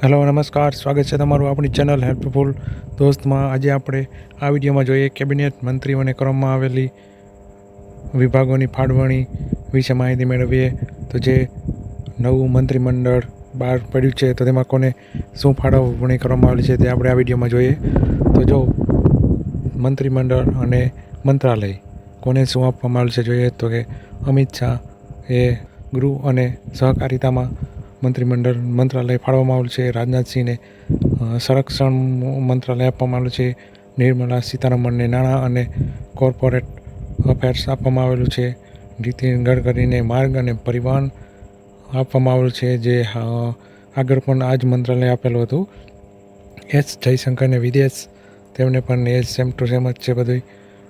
Hello, નમસ્કાર. સ્વાગત છે તમારું આપણી ચેનલ હેલ્પફુલ દોસ્તમાં. આજે આપણે આ વિડીયોમાં જોઈએ કેબિનેટ મંત્રીઓને કરવામાં આવેલી વિભાગોની ફાળવણી વિશે માહિતી મેળવીએ. તો જે નવું મંત્રીમંડળ બહાર પડ્યું છે, તો તેમાં કોને શું ફાળવણી કરવામાં આવેલી છે તે આપણે આ વિડીયોમાં જોઈએ. તો જો મંત્રીમંડળ અને મંત્રાલય કોને શું આપવામાં આવેલું છે જોઈએ તો કે અમિત શાહ એ ગૃહ અને સહકારિતામાં મંત્રીમંડળ મંત્રાલય ફાળવવામાં આવેલું છે. રાજનાથસિંહને સંરક્ષણ મંત્રાલય આપવામાં આવેલું છે. નિર્મલા સીતારમણને નાણાં અને કોર્પોરેટ અફેર્સ આપવામાં આવેલું છે. નીતિન ગડકરીને માર્ગ અને પરિવહન આપવામાં આવેલું છે, જે આગળ પણ આ જ મંત્રાલય આપેલું હતું. એસ જયશંકરને વિદેશ, તેમને પણ એ સેમ ટુ સેમ જ છે બધું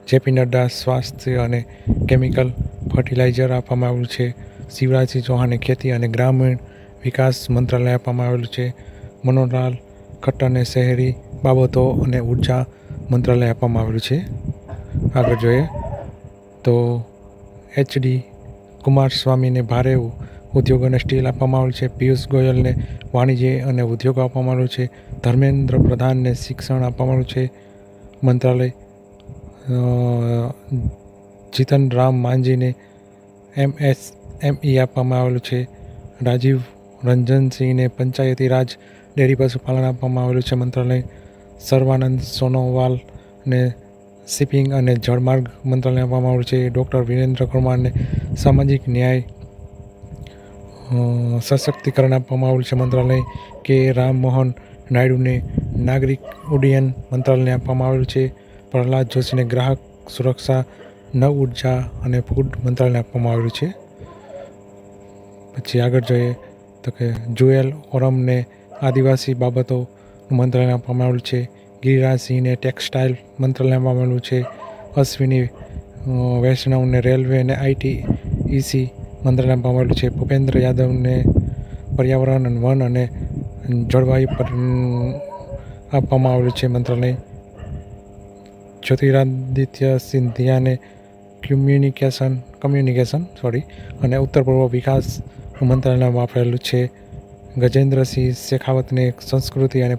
જેપી નડ્ડા, સ્વાસ્થ્ય અને કેમિકલ ફર્ટિલાઇઝર આપવામાં આવેલું છે. શિવરાજસિંહ ચૌહાણને ખેતી અને ગ્રામીણ વિકાસ મંત્રાલય આપવામાં આવેલું છે. મનોહરલાલ ખટ્ટરને શહેરી બાબતો અને ઊર્જા મંત્રાલય આપવામાં આવેલું છે. આગળ જોઈએ તો એચડી કુમારસ્વામીને ભારે ઉ- ઉદ્યોગ અને સ્ટીલ આપવામાં આવેલું છે. પિયુષ ગોયલને વાણિજ્ય અને ઉદ્યોગ આપવામાં આવેલું છે. ધર્મેન્દ્ર પ્રધાનને શિક્ષણ આપવામાં આવ્યું છે. મંત્રાલય Jitan Ram S M E આપવામાં આવેલું છે. રાજીવ રંજનસિંહને પંચાયતી રાજ ડેરી પશુપાલન આપવામાં આવેલું છે. મંત્રાલય સર્વાનંદ સોનોવાલને શિપિંગ અને જળમાર્ગ મંત્રાલય આપવામાં આવ્યું છે. ડૉક્ટર વિરેન્દ્ર કુમારને સામાજિક ન્યાય સશક્તિકરણ આપવામાં આવેલું છે. મંત્રાલય કે રામમોહન નાયડુને નાગરિક ઉડ્ડયન મંત્રાલયને આપવામાં આવેલું છે. પ્રહલાદ જોશીને ગ્રાહક સુરક્ષા, નવ ઊર્જા અને ફૂડ મંત્રાલયને આપવામાં આવેલું છે. પછી આગળ જોઈએ તો કે જુએલ ઓરમને આદિવાસી બાબતો મંત્રાલય આપવામાં આવેલું છે. ગિરિરાજસિંહને ટેક્સટાઇલ મંત્રાલય આપવામાં આવેલું છે. અશ્વિની વૈષ્ણવને રેલવે અને આઈટી ઈસી મંત્રાલય આપવામાં આવેલું છે. ભૂપેન્દ્ર યાદવને પર્યાવરણ અને વન અને જળવાયુ પર આપવામાં આવેલું છે મંત્રાલય. જ્યોતિરાદિત્ય સિંધિયાને કમ્યુનિકેશન કમ્યુનિકેશન સોરી અને ઉત્તર પૂર્વ વિકાસ મંત્રાલયમાં વાપરેલું છે. ગજેન્દ્રસિંહ શેખાવતને સંસ્કૃતિ અને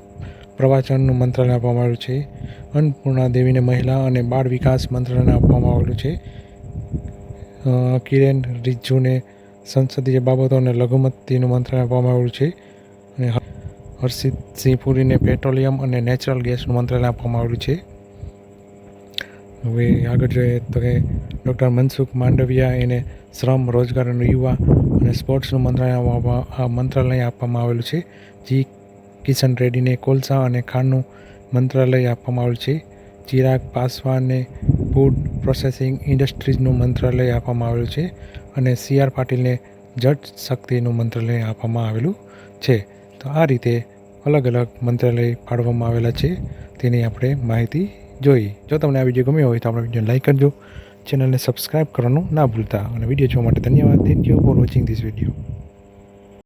પ્રવાચનનું મંત્રાલય આપવામાં આવ્યું છે. અન્નપૂર્ણા દેવીને મહિલા અને બાળ વિકાસ મંત્રાલય આપવામાં આવેલું છે. કિરેન રિજ્જુને સંસદીય બાબતો અને લઘુમતીનું મંત્રાલય આપવામાં આવેલું છે. અને હર્ષિતસિંહ પુરીને પેટ્રોલિયમ અને નેચરલ ગેસનું મંત્રાલય આપવામાં આવેલું છે. હવે આગળ જોઈએ તો કે ડૉક્ટર મનસુખ માંડવિયા એને શ્રમ રોજગાર અને યુવા અને સ્પોર્ટ્સનું મંત્રાલય મંત્રાલય આપવામાં આવેલું છે. જી કિશન રેડ્ડીને કોલસા અને ખાંડનું મંત્રાલય આપવામાં આવેલું છે. ચિરાગ પાસવાને ફૂડ પ્રોસેસિંગ ઇન્ડસ્ટ્રીઝનું મંત્રાલય આપવામાં આવેલું છે અને સી આર પાટીલને જળ શક્તિનું મંત્રાલય આપવામાં આવેલું છે. તો આ રીતે અલગ અલગ મંત્રાલય પાડવામાં આવેલા છે. તેની આપણે માહિતી જોઈ. જો તમને આ વીડિયો ગમ્યો હોય તો આપણે વીડિયો લાઈક કરજો. ચેનલને સબસ્ક્રાઈબ કરવાનું ના ભૂલતા અને વીડિયો જોવા માટે ધન્યવાદ. Thank you for watching this video